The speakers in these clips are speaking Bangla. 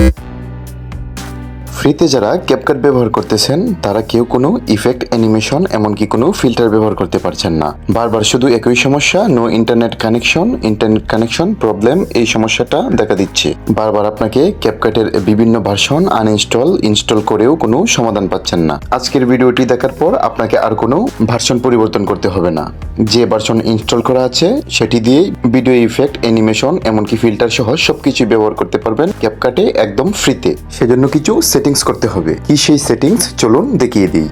you ফ্রিতে যারা ক্যাপকাট ব্যবহার করতেছেন, তারা কেউ কোনো ইফেক্ট অ্যানিমেশন এমনকি কোনো ফিল্টার ব্যবহার করতে পারছেন না। বারবার শুধু একই সমস্যা no internet connection internet connection problem এই সমস্যাটা দেখা দিচ্ছে। বারবার আপনাকে ক্যাপকাটের বিভিন্ন ভার্সন আনইনস্টল ইনস্টল করেও কোনো সমাধান পাচ্ছেন না। আজকের ভিডিওটি দেখার পর আপনাকে আর কোনো ভার্সন পরিবর্তন করতে হবে না। যে ভার্সন ইনস্টল করা আছে, সেটি দিয়ে ভিডিও ইফেক্ট অ্যানিমেশন এমনকি ফিল্টার সহ সবকিছু ব্যবহার করতে পারবেন ক্যাপকাটে একদম ফ্রিতে সেজন্য কিছু সেটিংস করতে হবে। কি সেই সেটিংস চলুন দেখিয়ে দিই।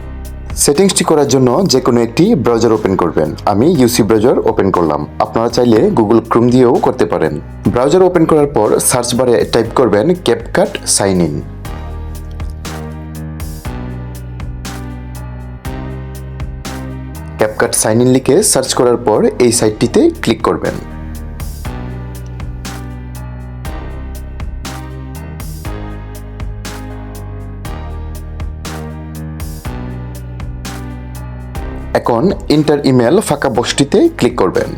সেটিংসটি করার জন্য যে কোনো একটি ব্রাউজার ওপেন করবেন। আমি ইউসি ব্রাউজার ওপেন করলাম। আপনারা চাইলে গুগল ক্রোম দিয়েও করতে পারেন। ব্রাউজার ওপেন করার পর সার্চ বারে টাইপ করবেন CapCut sign in CapCut sign in লিখে সার্চ করার পর এই সাইটটিতে ক্লিক করবেন। এখন ইন্টার ইমেল ফাঁকা বক্সটিতে ক্লিক করবেন।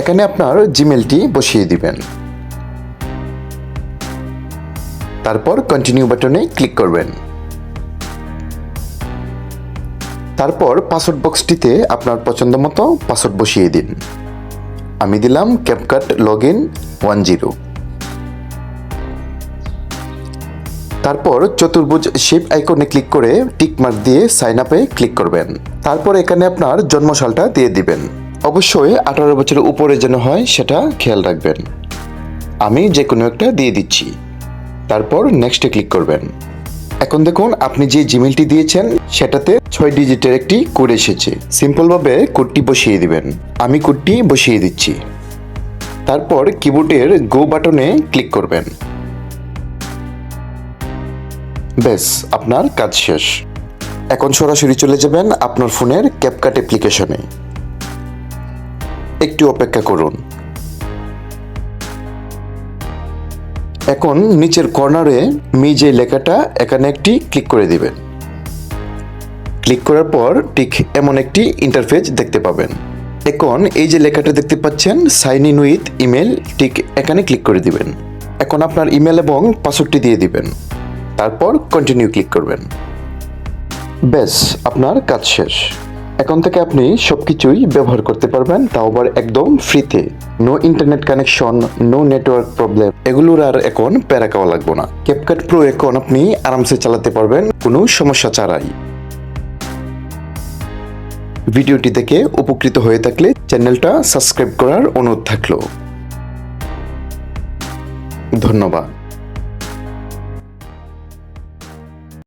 এখানে আপনার জিমেলটি বসিয়ে দিবেন। তারপর কন্টিনিউ বাটনে ক্লিক করবেন। তারপর পাসওয়ার্ড বক্সটিতে আপনার পছন্দ মতো পাসওয়ার্ড বসিয়ে দিন। আমি দিলাম CapCut log in one zero তারপর চতুর্ভুজ শেপ আইকনে ক্লিক করে টিক মার্ক দিয়ে সাইন আপে ক্লিক করবেন। তারপর এখানে আপনার জন্মসালটা দিয়ে দিবেন। অবশ্যই আঠারো বছরের উপরে যেন হয় সেটা খেয়াল রাখবেন। আমি যে কোনো একটা দিয়ে দিচ্ছি। তারপর নেক্সটে ক্লিক করবেন। এখন দেখুন, আপনি যে জিমেলটি দিয়েছেন, সেটাতে ছয় ডিজিটের একটি কোড এসেছে। সিম্পলভাবে কোডটি বসিয়ে দিবেন। আমি কোডটি বসিয়ে দিচ্ছি। তারপর কিবোর্ডের গো বাটনে ক্লিক করবেন। ব্যাস আপনার কাজ শেষ। এখন সরাসরি চলে যাবেন আপনার ফোনের ক্যাপকাট অ্যাপ্লিকেশনে একটু অপেক্ষা করুন। এখন নিচের কর্নারে মি যে লেখাটা, এখানে একটি ক্লিক করে দিবেন। ক্লিক করার পর ঠিক এমন একটি ইন্টারফেস দেখতে পাবেন। এখন এই যে লেখাটা দেখতে পাচ্ছেন সাইন ইন উইথ ইমেল ঠিক এখানে ক্লিক করে দিবেন। এখন আপনার ইমেল এবং পাসওয়ার্ডটি দিয়ে দিবেন। তারপর কন্টিনিউ ক্লিক করবেন। ব্যাস আপনার কাজ শেষ। এখন থেকে আপনি সব কিছুই ব্যবহার করতে পারবেন, তাও আবার একদম ফ্রিতে no internet connection no network problem এগুলোর আর এখন প্যারা খাওয়া লাগবে না। ক্যাপকাট প্রো এখন আপনি আরামসে চালাতে পারবেন, কোনো সমস্যা ছাড়াই। ভিডিওটি দেখে উপকৃত হয়ে থাকলে চ্যানেলটা সাবস্ক্রাইব করার অনুরোধ থাকল। ধন্যবাদ।